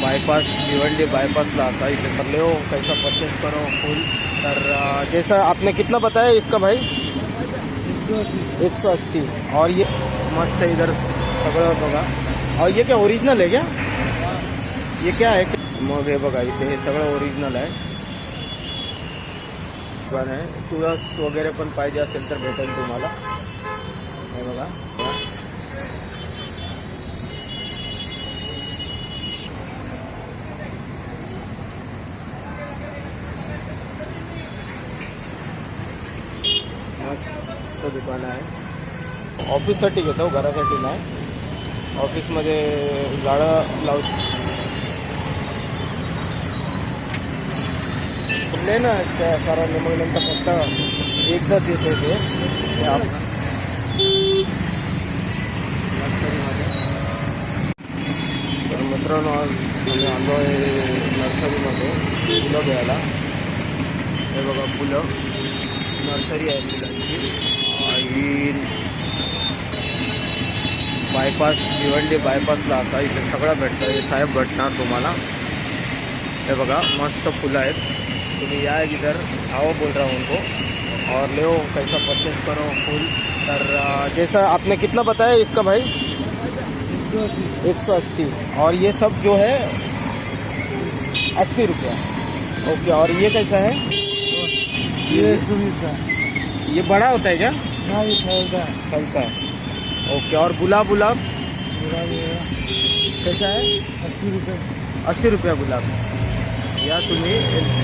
Bypass Bhiwandi बाईपासला असा इथे sir ले कैसा परचेस करो फूल तर अ, जैसा आपने कितना बताया इसका भाई? एक सौ अस्सी। और ये मस्त है इधर सगळं बघा और ये क्या ओरिजिनल है क्या? ये क्या है? मग हे बघा इथे हे सगळं ओरिजिनल आहे। पण आहे तुळस वगैरे पण पाहिजे असेल तर भेटेल तुम्हाला. हे बघा. मस्त दुकान आहे. ऑफिससाठी घेतो घरासाठी नाही. ऑफिसमध्ये झाडं लावू. नाही ना त्या सरांनी मग नंतर फक्त एकदाच येते ते. तर मित्रांनो आज आम्ही आलो आहे नर्सरीमध्ये फुलं घ्यायला. हे बघा फुलं. नर्सरी आहे फुलांची. ही बायपास भिवंडी बायपासला असा इथे सगळं भेटतं. हे साहेब भेटणार तुम्हाला. हे बघा मस्त फुलं आहेत. तुम्ही या इधर आओ बोल रहा हूँ उनको. और ले कैसा परचेस करो फूल. तर जैसा आपने कितना बताया इसका भाई? एक सौ अस्सी. और ये सब जो है अस्सी रुपया. ओके और ये कैसा है? ये एक सौ बीस का ये बड़ा होता है क्या? हाँ ये फैलता है चलता है। ओके, और गुलाब गुलाब? कैसा है? अस्सी रुपये अस्सी रुपया गुलाब। या तुम्ही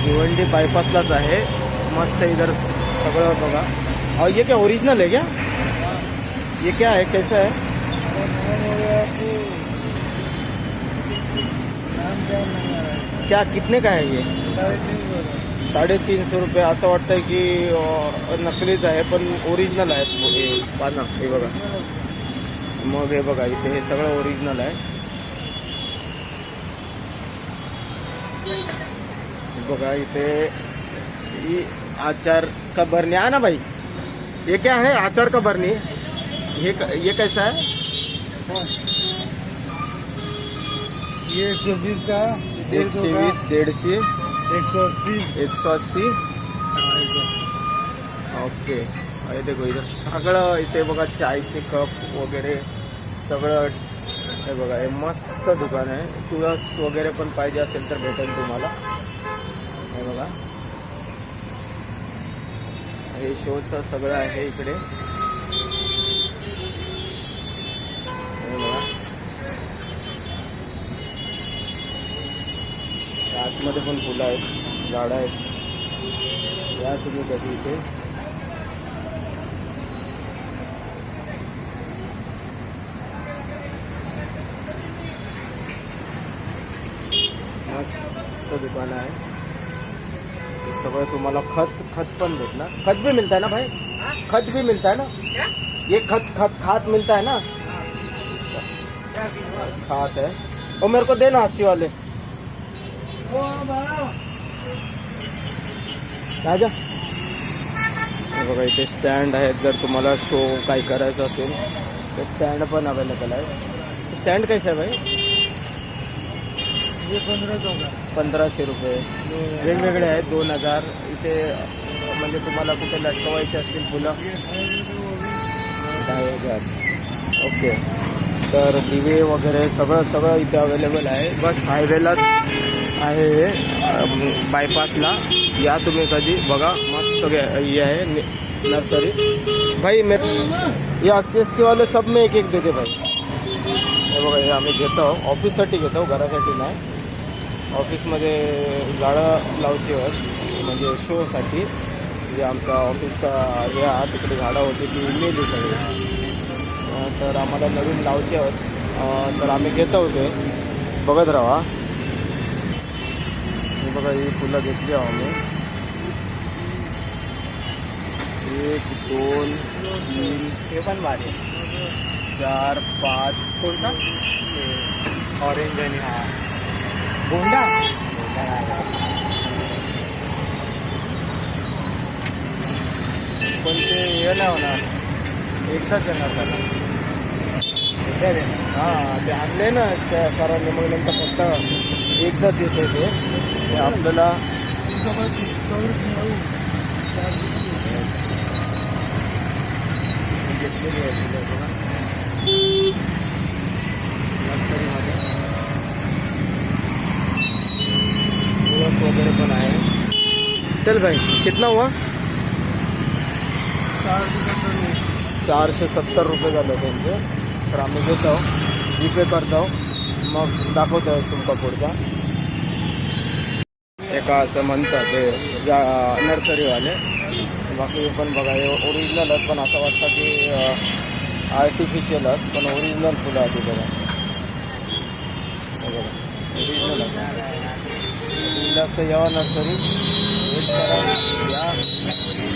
भिवंडी बायपासलाच आहे. मस्त इधर सगळं बघा. और ये क्या ओरिजिनल है क्या? ये क्या है कैसा है क्या, कितने का है ये? साढ़े तीन सौ का साडेतीन सौ रुपये असं वाटतंय की नकलीच आहे पण ओरिजिनल आहे हे पानं हे बघा. मग हे बघा इथे हे सगळं ओरिजिनल आहे. हे बघा इथे ही आचार का भरणी आहे ना भाई ये क्या है आचार का भरणी ये कैसा है ये एक सौ बीस का? एकशे वीस दीडशे. एक सौ अस्सी ओके अरे देखो इधर सगळं इथे बघा चायचे कप वगैरे सगळं हे बघा हे मस्त दुकान आहे. तुळस वगैरे पण पाहिजे असेल तर भेटेल तुम्हाला. हे बघा. हे शोचं सगळं आहे इकडे. हे बघा. आतमध्ये पण फुलं आहेत झाडं आहेत. या तुम्ही कधी इथे. मस्त दुकान आहे. हे सगळं तुम्हाला खत खत पण भेटणार. खत भी मिलता है ना भाई? खत भी मिलता है ना? ये खत खत खाद मिलता है ना? खाद है. और मेरे को देना अस्सी वाले राजा. बघा इथे स्टँड आहेत. जर तुम्हाला शो काही करायचं असेल तर स्टँड पण अवेलेबल आहे. स्टँड कैसे आहे भाई? पंधराशे रुपये. वेगवेगळे आहेत दोन हजार. इथे म्हणजे तुम्हाला कुठे लटकवायचे असतील फुलं? दहा हजार. ओके. तर दिवे वगैरे सगळं सगळं इथे अवेलेबल आहे. बस हायवेलाच आहे हे बायपासला या तुम्ही कधी बघा मस्त गे- हे आहे नर्सरी भाई मे ये अस्सी एस वाले सब में एक एक देते भाई. हे बघा हे आम्ही घेतो. ऑफिससाठी घेतो घरासाठी नाही. ऑफिसमध्ये झाडं लावची आहेत. म्हणजे शोसाठी. जे आमचा ऑफिसचा हे आहे तिकडे झाडं होती ती मेली सगळी. तर आम्हाला नवीन लावचे आहेत. तर आम्ही घेतो होते बघत राहा. बघा ही फुलं घेतली आहो आम्ही. एक दोन तीन हे पण भारी. चार पाच. कोणता? ऑरेंज आणि हा. गोंडा पण ते हे नाही होणार. एकदाच येणार त्याला. हां ते आणले ना सरांनी मग नंतर फक्त एकदाच येते ते. ते आपल्याला घेतलेली आहे वगैरे पण आहे चल भाई कितना हुआ? चारशे सत्तर रुपये झाले त्यांचे. तर आम्ही घेतो. जीपे करतो. मग दाखवतो तुमचा तुमका पुढचा. का असं म्हणतात ते जा नर्सरीवाले. बाकी पण बघा हे आहेत पण असं वाटतं की आर्टिफिशियल आहेत पण ओरिजिनल फुलं आहेत बघा. बघा ओरिजिनल जास्त यावा नर्सरी. या.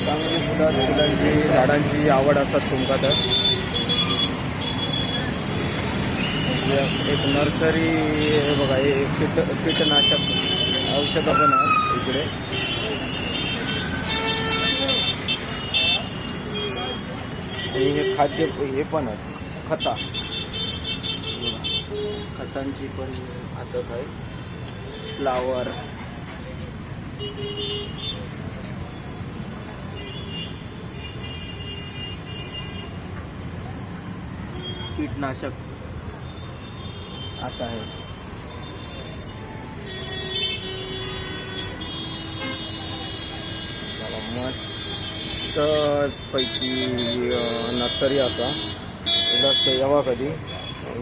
चांगली फुलं फुलांची झाडांची आवड असतात तुमका तर. एक नर्सरी बघा हे कीट कीटनाशक. औषधं पण आहेत इकडे. आणि हे खाद्य हे पण आहेत खता. खतांची पण असं आहे. फ्लावर. कीटनाशक. असं आहे. मस्तच पैकी नर्सरी असा. ते यावा कधी.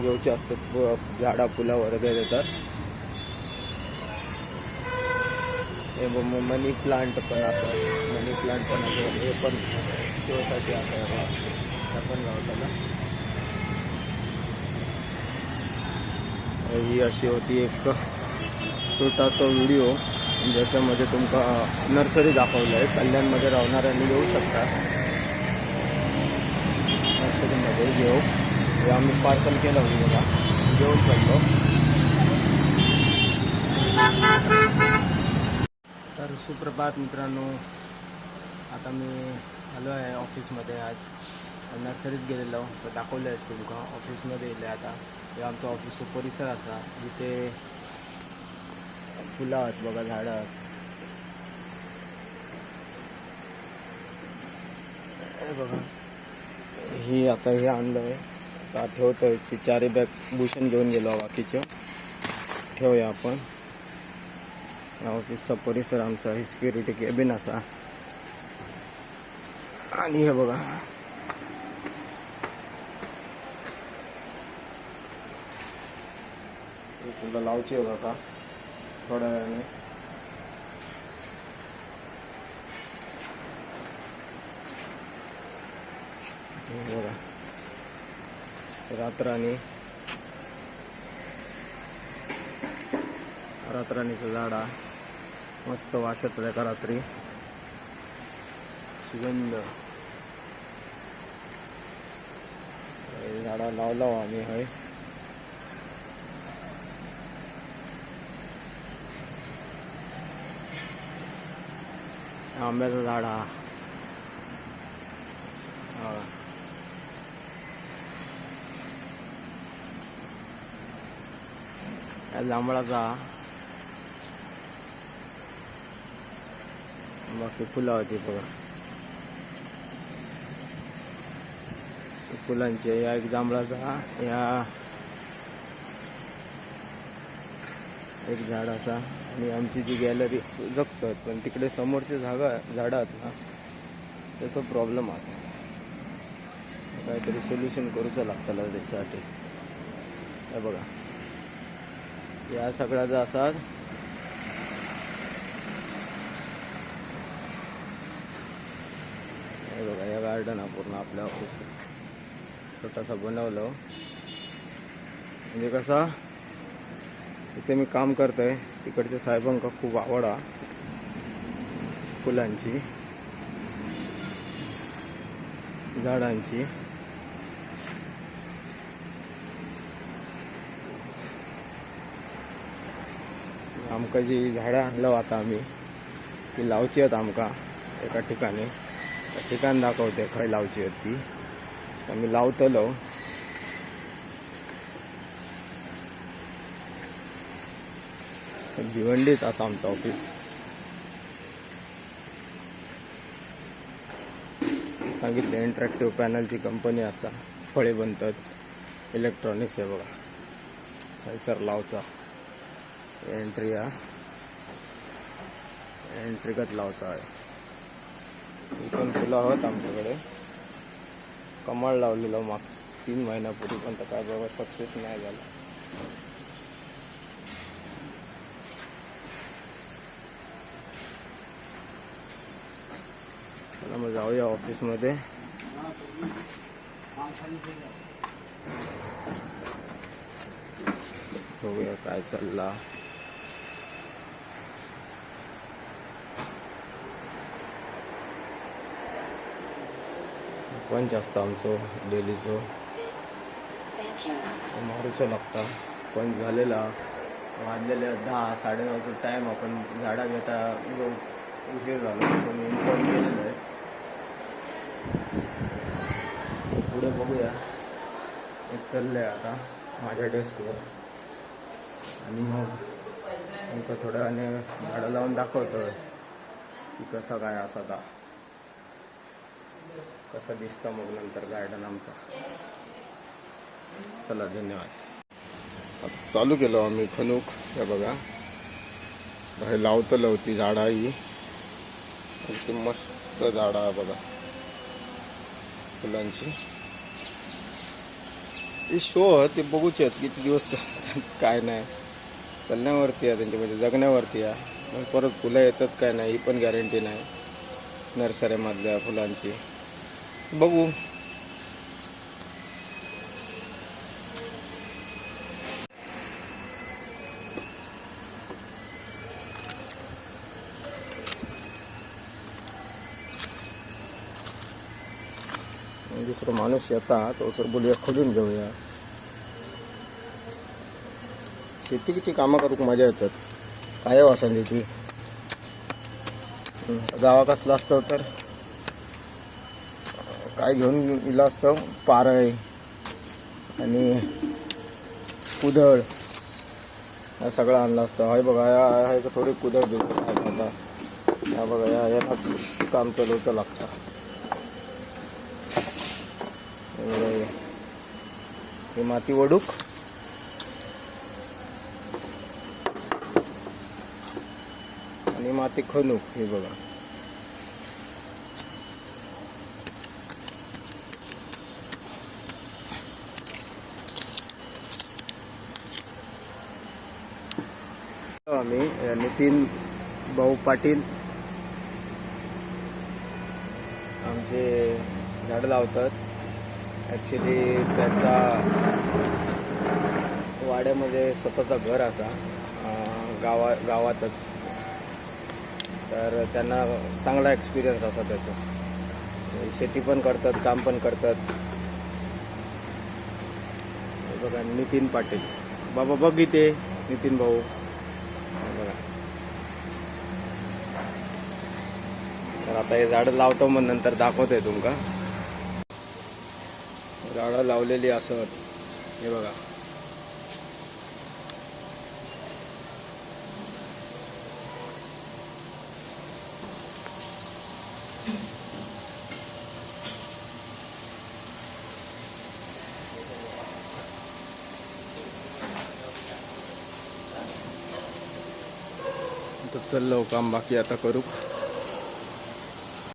येऊचे असतात झाडा फुला वगैरे देतात. हे मनी प्लांट पण असा. मनी प्लांट पण असं. हे पण शोसाठी असं त्या पण लावताना. ही अशी होती एक छोटासा व्हिडिओ. ज्याच्यामध्ये तुमका नर्सरी दाखवलं आहे कल्याणमध्ये राहणाऱ्यांनी येऊ शकता. नर्सरीमध्ये घेऊ हे आम्ही पार्सल केलं होतं बघा. घेऊन चाललो. तर सुप्रभात मित्रांनो आता मी आलो आहे ऑफिसमध्ये आज. नर्सरीत गेलेलो. तर दाखवलं आहेस तुमका. ऑफिसमध्ये येले आता. हे आमचं ऑफिसचं परिसर असा. जिथे फुलं आहेत बघा झाडं आहेत हे बघा. ही आता हे आणलं आहे आता ठेवतोय. ती चारी बॅग भूषण घेऊन गेलो बाकीचं. ठेवूया आपण. ऑफिसचा परिसर आमचा सिक्युरिटी केबिन असा. आणि हे बघा. तुला लावचे बघा का थोड्या वेळाने. हे बघा. रात्राणी. रात्राणीचं झाड. मस्त वाशत येतो एका रात्री? सुगंध. झाडा लावला आम्ही हय. आंब्याचं झाड. हा. हा. या जांभळाचा. बाकी फुलं होती बघा. फुलांचे या एक जांभळाचा या एक झाड असा आणि आमची जी गॅलरी जगतात पण तिकडे समोरचे जागा झाड आहेत ना त्याचा प्रॉब्लेम असा. काहीतरी सोल्युशन करूचं लागतं त्याच्यासाठी. हे बघा. या सगळ्याचा असा हे बघा या गार्डन हा पूर्ण आपल्या ऑफिस छोटासा बनवलं. म्हणजे कसा इथे मी काम करतोय. तिकडच्या साहेबांका खूप आवड. हा फुलांची. झाडांची. आमकां जी झाडां आणलं आता आम्ही ती लावची आहेत आमकां एका ठिकाणी. त्या ठिकाण दाखवते खंय लावची आहेत ती. आम्ही लावतलो. भिवंडीत असं आमचं ऑफिस सांगितलं इंट्रॅक्टिव्ह पॅनलची कंपनी असा. फळे बनतात. इलेक्ट्रॉनिक्स आहे बघा. हैसर लावचा. एंट्री हा. एंट्रीगत लावचा आहे. पण फुलं आहोत आमच्याकडे. कमळ लावलेलं माग. तीन महिन्यापूर्वी पण तर काय बाबा सक्सेस नाही झाला. चला मग जाऊया ऑफिसमध्ये बघूया काय चालला पंच असतं आमचं डेलीचं मारूचं लागता पंच झालेला वाजलेले दहा साडेनऊचा टाईम आपण झाडा घेता उशीर झाला मी इन्फॉर्म केलेलं आहे बघूया. एक चाललं आहे आता माझ्या डेस्कवर आणि मग नेमकं थोड्या झाडं लावून दाखवतो. की कसा काय असा का कसं दिसतं मग नंतर गार्डन आमचं. चला धन्यवाद. आता चालू केलो आम्ही खनूक हे बघा. हे लावतं लावती झाडं ही ती मस्त झाडं आहे बघा. फुलांची. ती शो ते बघूचे आहेत किती दिवस चालतात, काय नाही. चालण्यावरती आहे त्यांची म्हणजे जगण्यावरती आहे. मग परत फुलं येतात काय नाही ही पण गॅरंटी नाही. नर्सरीमधल्या फुलांची. बघू. दुसरं माणूस येतात तो सर बोलूया खोलून घेऊया. शेतीची कामं करूक मजा येतात. काय हो वासन ती गावा कसलं असतं तर? काय घेऊन गेलं असतं? पारय आणि कुदळ. हा सगळं आणलं असतं. हाय बघा या आहे का थोडी कुदळ घेऊन आता या बघा या यालाच काम चालवचं लागतं हे बघा हे. हे माती वडूक. आणि माती खणूक हे बघा. आम्ही नितीन भाऊ पाटील आमचे झाडं लावतात. ॲक्च्युली त्याचा वाड्यामध्ये स्वतःचा घर असा गावा गावातच. तर त्यांना चांगला एक्सपिरियन्स असा त्याचा. शेती पण करतात काम पण करतात. बघा नितीन पाटील. बाबा बघ इथे नितीन भाऊ. बघा. तर आता हे झाडं लावतो मग नंतर दाखवतोय तुमका. झाडं लावलेली असत. हे बघा. तर चल काम बाकी आता करू.